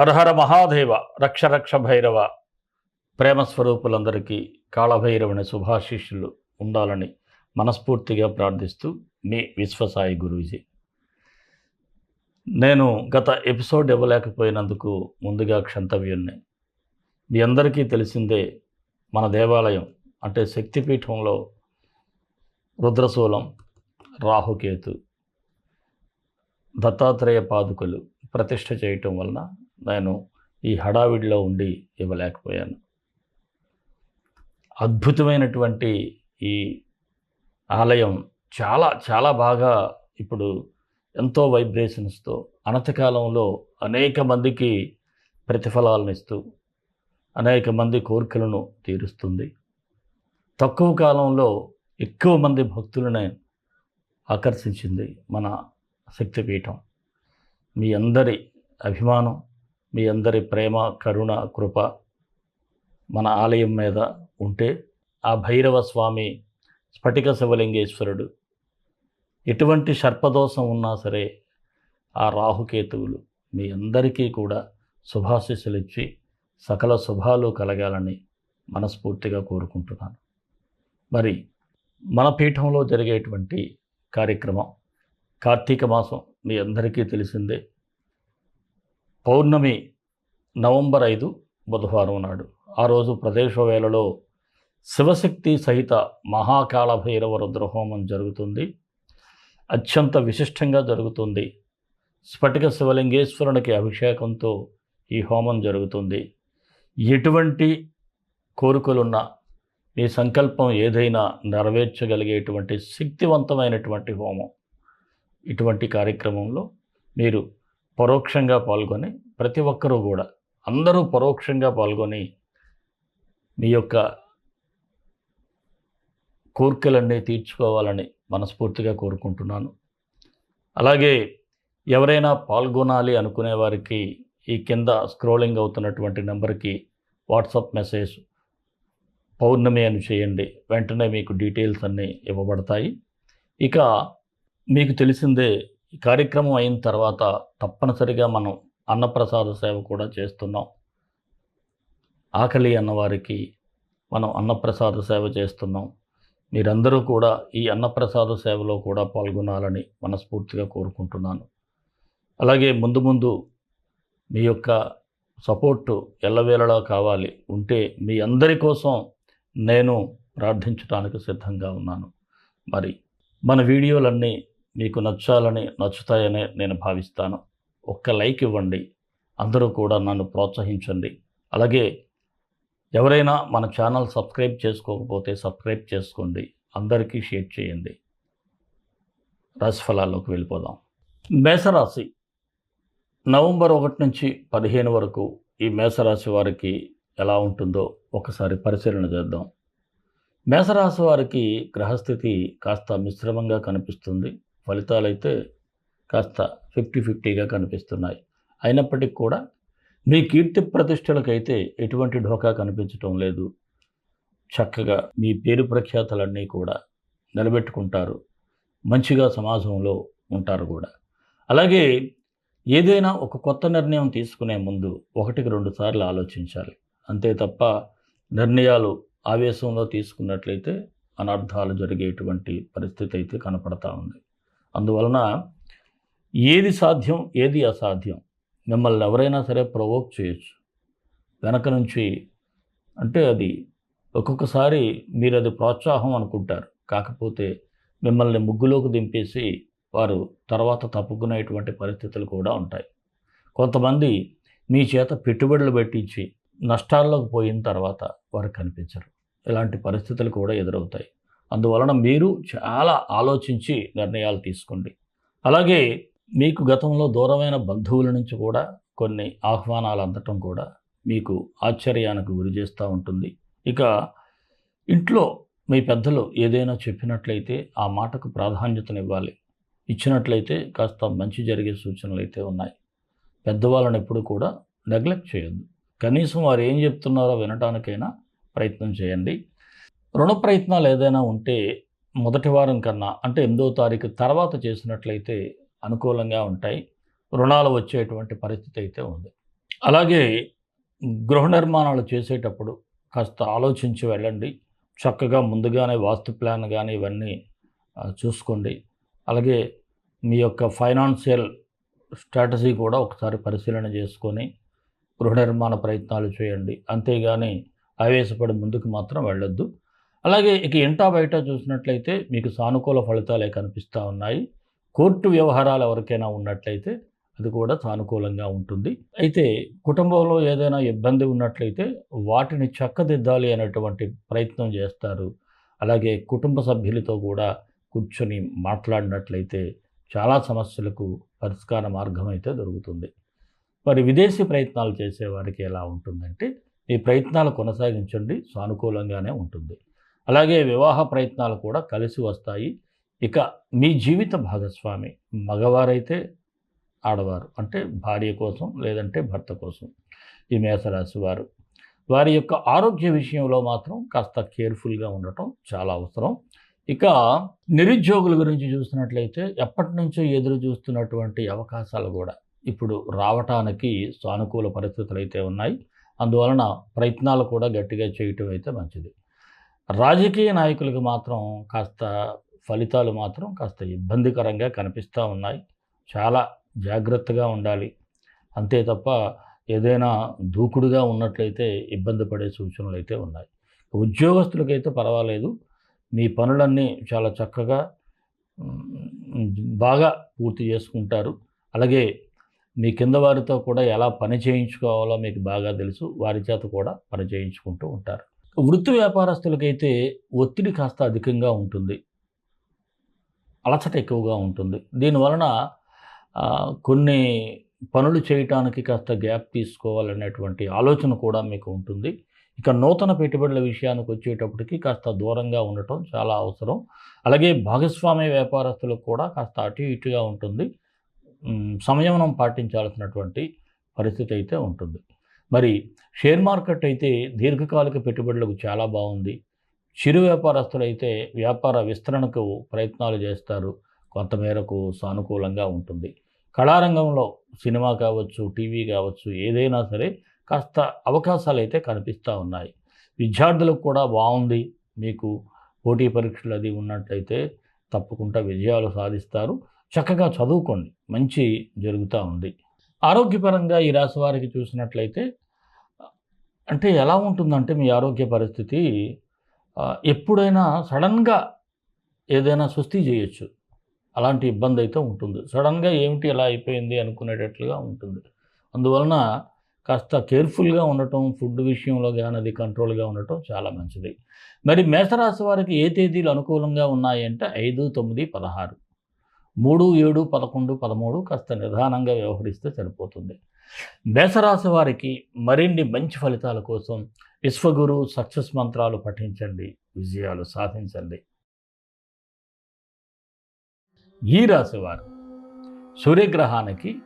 హరహర మహాదేవ రక్ష రక్ష భైరవ ప్రేమ స్వరూపులందరికీ కాళభైరవుని శుభాశిష్యులు ఉండాలని మనస్ఫూర్తిగా ప్రార్థిస్తూ మీ విశ్వసాయి గురూజీ. నేను గత ఎపిసోడ్ ఇవ్వలేకపోయినందుకు ముందుగా క్షంతవ్యుణ్ణి. మీ అందరికీ తెలిసిందే మన దేవాలయం అంటే శక్తిపీఠంలో రుద్రశూలం రాహుకేతు దత్తాత్రేయ పాదుకలు ప్రతిష్ఠ చేయటం వలన నేను ఈ హడావిడిలో ఉండి ఇవ్వలేకపోయాను. అద్భుతమైనటువంటి ఈ ఆలయం చాలా చాలా బాగా ఇప్పుడు ఎంతో వైబ్రేషన్స్తో అనతకాలంలో అనేక మందికి ప్రతిఫలాలను ఇస్తూ అనేక మంది కోరికలను తీరుస్తుంది. తక్కువ కాలంలో ఎక్కువ మంది భక్తులనే ఆకర్షించింది మన శక్తిపీఠం. మీ అందరి అభిమానం మీ అందరి ప్రేమ కరుణ కృప మన ఆలయం మీద ఉంటే ఆ భైరవ స్వామి స్ఫటిక శివలింగేశ్వరుడు ఎటువంటి సర్పదోషం ఉన్నా సరే ఆ రాహుకేతువులు మీ అందరికీ కూడా శుభాశీస్సులు ఇచ్చి సకల శుభాలు కలగాలని మనస్ఫూర్తిగా కోరుకుంటున్నాను. మరి మన పీఠంలో జరిగేటువంటి కార్యక్రమం కార్తీక మాసం మీ అందరికీ తెలిసిందే. పౌర్ణమి నవంబర్ ఐదు బుధవారం నాడు. ఆ రోజు ప్రదేశ వేళలో శివశక్తి సహిత మహాకాళ భైరవ రుద్రహోమం జరుగుతుంది. అత్యంత విశిష్టంగా జరుగుతుంది. స్ఫటిక శివలింగేశ్వరునికి అభిషేకంతో ఈ హోమం జరుగుతుంది. ఎటువంటి కోరికలున్న మీ సంకల్పం ఏదైనా నెరవేర్చగలిగేటువంటి శక్తివంతమైనటువంటి హోమం. ఇటువంటి కార్యక్రమంలో మీరు పరోక్షంగా పాల్గొని ప్రతి ఒక్కరూ కూడా అందరూ పరోక్షంగా పాల్గొని మీ యొక్క కోరికలన్నీ తీర్చుకోవాలని మనస్ఫూర్తిగా కోరుకుంటున్నాను. అలాగే ఎవరైనా పాల్గొనాలి అనుకునే వారికి ఈ కింద స్క్రోలింగ్ అవుతున్నటువంటి నెంబర్కి వాట్సాప్ మెసేజ్ పౌర్ణమి అని చేయండి. వెంటనే మీకు డీటెయిల్స్ అన్నీ ఇవ్వబడతాయి. ఇక మీకు తెలిసిందే ఈ కార్యక్రమం అయిన తర్వాత తప్పనిసరిగా మనం అన్నప్రసాద సేవ కూడా చేస్తున్నాం. ఆకలి అన్నవారికి మనం అన్నప్రసాద సేవ చేస్తున్నాం. మీరందరూ కూడా ఈ అన్నప్రసాద సేవలో కూడా పాల్గొనాలని మనస్ఫూర్తిగా కోరుకుంటున్నాను. అలాగే ముందు ముందు మీ యొక్క సపోర్టు ఎల్లవేళలా కావాలి. ఉంటే మీ అందరి కోసం నేను ప్రార్థించడానికి సిద్ధంగా ఉన్నాను. మరి మన వీడియోలన్నీ మీకు నచ్చాలని నచ్చుతాయనే నేను భావిస్తాను. ఒక్క లైక్ ఇవ్వండి. అందరూ కూడా నన్ను ప్రోత్సహించండి. అలాగే ఎవరైనా మన ఛానల్ సబ్స్క్రైబ్ చేసుకోకపోతే సబ్స్క్రైబ్ చేసుకోండి. అందరికీ షేర్ చేయండి. రాశిఫలాల్లోకి వెళ్ళిపోదాం. మేషరాశి నవంబర్ ఒకటి నుంచి పదిహేను వరకు ఈ మేషరాశి వారికి ఎలా ఉంటుందో ఒకసారి పరిశీలన చేద్దాం. మేషరాశి వారికి గ్రహస్థితి కాస్త మిశ్రమంగా కనిపిస్తుంది. ఫలితాలైతే కాస్త ఫిఫ్టీ ఫిఫ్టీగా కనిపిస్తున్నాయి. అయినప్పటికీ కూడా మీ కీర్తి ప్రతిష్టలకైతే ఎటువంటి ఢోకా కనిపించటం లేదు. చక్కగా మీ పేరు ప్రఖ్యాతలన్నీ కూడా నిలబెట్టుకుంటారు. మంచిగా సమాజంలో ఉంటారు కూడా. అలాగే ఏదైనా ఒక కొత్త నిర్ణయం తీసుకునే ముందు ఒకటికి రెండు సార్లు ఆలోచించాలి. అంతే తప్ప నిర్ణయాలు ఆవేశంలో తీసుకున్నట్లయితే అనర్థాలు జరిగేటువంటి పరిస్థితి అయితే కనపడతా ఉంది. అందువలన ఏది సాధ్యం ఏది అసాధ్యం మిమ్మల్ని ఎవరైనా సరే ప్రవోక్ చేయొచ్చు. వెనక నుంచి అంటే అది ఒక్కొక్కసారి మీరు అది ప్రోత్సాహం అనుకుంటారు. కాకపోతే మిమ్మల్ని ముగ్గులోకి దింపేసి వారు తర్వాత తప్పుకునేటువంటి పరిస్థితులు కూడా ఉంటాయి. కొంతమంది మీ చేత పెట్టుబడులు పెట్టించి నష్టాల్లోకి పోయిన తర్వాత వారు కనిపించరు. ఇలాంటి పరిస్థితులు కూడా ఎదురవుతాయి. అందువలన మీరు చాలా ఆలోచించి నిర్ణయాలు తీసుకోండి. అలాగే మీకు గతంలో దూరమైన బంధువుల నుంచి కూడా కొన్ని ఆహ్వానాలు అందటం కూడా మీకు ఆశ్చర్యానికి గురి చేస్తూ ఉంటుంది. ఇక ఇంట్లో మీ పెద్దలు ఏదైనా చెప్పినట్లయితే ఆ మాటకు ప్రాధాన్యతనివ్వాలి. ఇచ్చినట్లయితే కాస్త మంచి జరిగే సూచనలు అయితే ఉన్నాయి. పెద్దవాళ్ళని ఎప్పుడు కూడా నెగ్లెక్ట్ చేయొద్దు. కనీసం వారు ఏం చెప్తున్నారో వినటానికైనా ప్రయత్నం చేయండి. రుణ ప్రయత్నాలు ఏదైనా ఉంటే మొదటి వారం కన్నా అంటే ఎనిమిదో తారీఖు తర్వాత చేసినట్లయితే అనుకూలంగా ఉంటాయి. రుణాలు వచ్చేటువంటి పరిస్థితి అయితే ఉంది. అలాగే గృహ నిర్మాణాలు చేసేటప్పుడు కాస్త ఆలోచించి వెళ్ళండి. చక్కగా ముందుగానే వాస్తు ప్లాన్ కానీ ఇవన్నీ చూసుకోండి. అలాగే మీ యొక్క ఫైనాన్షియల్ స్ట్రాటజీ కూడా ఒకసారి పరిశీలన చేసుకొని గృహ నిర్మాణ ప్రయత్నాలు చేయండి. అంతేగాని ఆవేశపడి ముందుకు మాత్రం వెళ్ళొద్దు. అలాగే ఇక ఇంటా బయట చూసినట్లయితే మీకు సానుకూల ఫలితాలే కనిపిస్తూ ఉన్నాయి. కోర్టు వ్యవహారాలు ఎవరికైనా ఉన్నట్లయితే అది కూడా సానుకూలంగా ఉంటుంది. అయితే కుటుంబంలో ఏదైనా ఇబ్బంది ఉన్నట్లయితే వాటిని చక్కదిద్దాలి అనేటువంటి ప్రయత్నం చేస్తారు. అలాగే కుటుంబ సభ్యులతో కూడా కూర్చొని మాట్లాడినట్లయితే చాలా సమస్యలకు పరిష్కార మార్గం అయితే దొరుకుతుంది. మరి విదేశీ ప్రయత్నాలు చేసే వారికి ఎలా ఉంటుందంటే ఈ ప్రయత్నాలు కొనసాగించండి సానుకూలంగానే ఉంటుంది. అలాగే వివాహ ప్రయత్నాలు కూడా కలిసి వస్తాయి. ఇక మీ జీవిత భాగస్వామి మగవారైతే ఆడవారు అంటే భార్య కోసం లేదంటే భర్త కోసం ఈ మేషరాశి వారు. వారి యొక్క ఆరోగ్య విషయంలో మాత్రం కాస్త కేర్ఫుల్గా ఉండటం చాలా అవసరం. ఇక నిరుద్యోగుల గురించి చూసినట్లయితే ఎప్పటి నుంచో ఎదురు చూస్తున్నటువంటి అవకాశాలు కూడా ఇప్పుడు రావటానికి సానుకూల పరిస్థితులు అయితే ఉన్నాయి. అందువలన ప్రయత్నాలు కూడా గట్టిగా చేయటం అయితే మంచిది. రాజకీయ నాయకులకు మాత్రం కాస్త ఫలితాలు మాత్రం కాస్త ఇబ్బందికరంగా కనిపిస్తూ ఉన్నాయి. చాలా జాగ్రత్తగా ఉండాలి. అంతే తప్ప ఏదైనా దూకుడుగా ఉన్నట్లయితే ఇబ్బంది పడే సూచనలు అయితే ఉన్నాయి. ఉద్యోగస్తులకైతే పర్వాలేదు. మీ పనులన్నీ చాలా చక్కగా బాగా పూర్తి చేసుకుంటారు. అలాగే మీ కింద వారితో కూడా ఎలా పని చేయించుకోవాలో మీకు బాగా తెలుసు. వారి చేత కూడా పని చేయించుకుంటూ ఉంటారు. వృత్తి వ్యాపారస్తులకైతే ఒత్తిడి కాస్త అధికంగా ఉంటుంది. అలసట ఎక్కువగా ఉంటుంది. దీనివలన కొన్ని పనులు చేయటానికి కాస్త గ్యాప్ తీసుకోవాలనేటువంటి ఆలోచన కూడా మీకు ఉంటుంది. ఇక నూతన పెట్టుబడుల విషయానికి వచ్చేటప్పటికి కాస్త దూరంగా ఉండటం చాలా అవసరం. అలాగే భాగస్వామ్య వ్యాపారస్తులకు కూడా కాస్త అటు ఇటుగా ఉంటుంది. సంయమనం పాటించాల్సినటువంటి పరిస్థితి అయితే ఉంటుంది. మరి షేర్ మార్కెట్ అయితే దీర్ఘకాలిక పెట్టుబడులకు చాలా బాగుంది. చిరు వ్యాపారస్తులు అయితే వ్యాపార విస్తరణకు ప్రయత్నాలు చేస్తారు. కొంతమేరకు సానుకూలంగా ఉంటుంది. కళారంగంలో సినిమా కావచ్చు టీవీ కావచ్చు ఏదైనా సరే కాస్త అవకాశాలు అయితే కనిపిస్తూ ఉన్నాయి. విద్యార్థులకు కూడా బాగుంది. మీకు పోటీ పరీక్షలు అది ఉన్నట్లయితే తప్పకుండా విజయాలు సాధిస్తారు. చక్కగా చదువుకోండి. మంచి జరుగుతూ ఉంది. ఆరోగ్యపరంగా ఈ రాశి వారికి చూసినట్లయితే అంటే ఎలా ఉంటుందంటే మీ ఆరోగ్య పరిస్థితి ఎప్పుడైనా సడన్గా ఏదైనా సుస్థి చేయొచ్చు. అలాంటి ఇబ్బంది అయితే ఉంటుంది. సడన్గా ఏమిటి ఎలా అయిపోయింది అనుకునేటట్లుగా ఉంటుంది. అందువలన కాస్త కేర్ఫుల్గా ఉండటం ఫుడ్ విషయంలో కానీ అది కంట్రోల్గా ఉండటం చాలా మంచిది. మరి మేషరాశి వారికి ఏ తేదీలు అనుకూలంగా ఉన్నాయంటే ఐదు తొమ్మిది పదహారు. మూడు ఏడు పదకొండు పదమూడు కాస్త నిదానంగా వ్యవహరిస్తే సరిపోతుంది. మేషరాశి వారికి మరిన్ని మంచి ఫలితాల కోసం విశ్వగురు సక్సెస్ మంత్రాలు పఠించండి విజయాలు సాధించండి. ఈ రాశివారు సూర్యగ్రహానికి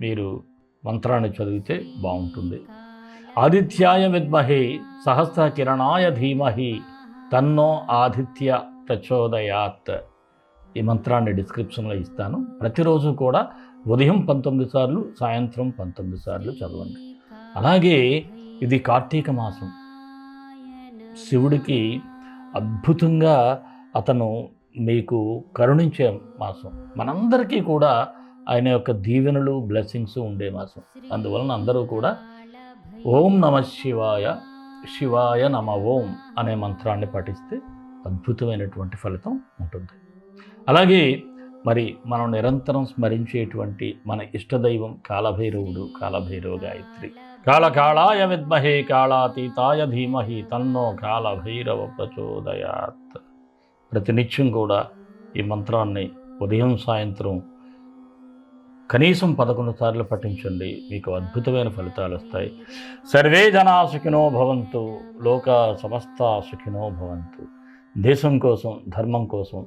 మీరు మంత్రాన్ని చదివితే బాగుంటుంది. ఆదిత్యాయ విద్మహే సహస్ర కిరణాయ ధీమహి తన్నో ఆదిత్య ప్రచోదయాత్. ఈ మంత్రాన్ని డిస్క్రిప్షన్లో ఇస్తాను. ప్రతిరోజు కూడా ఉదయం పంతొమ్మిది సార్లు సాయంత్రం పంతొమ్మిది సార్లు చదవండి. అలాగే ఇది కార్తీక మాసం. శివుడికి అద్భుతంగా అతను మీకు కరుణించే మాసం. మనందరికీ కూడా ఆయన యొక్క దీవెనలు బ్లెస్సింగ్స్ ఉండే మాసం. అందువలన అందరూ కూడా ఓం నమ శివాయ శివాయ నమ ఓం అనే మంత్రాన్ని పఠిస్తే అద్భుతమైనటువంటి ఫలితం ఉంటుంది. అలాగే మరి మనం నిరంతరం స్మరించేటువంటి మన ఇష్టదైవం కాలభైరవుడు కాలభైరవ గాయత్రి. కాళకాళాయ విద్మహే కాళాతీతాయ ధీమహి తన్నో కాలభైరవ ప్రచోదయాత్. ప్రతినిత్యం కూడా ఈ మంత్రాన్ని ఉదయం సాయంత్రం కనీసం పదకొండు సార్లు పఠించండి మీకు అద్భుతమైన ఫలితాలు వస్తాయి. సర్వే జనా సుఖినో భవంతు లోక సమస్త సుఖినో భవంతు. దేశం కోసం ధర్మం కోసం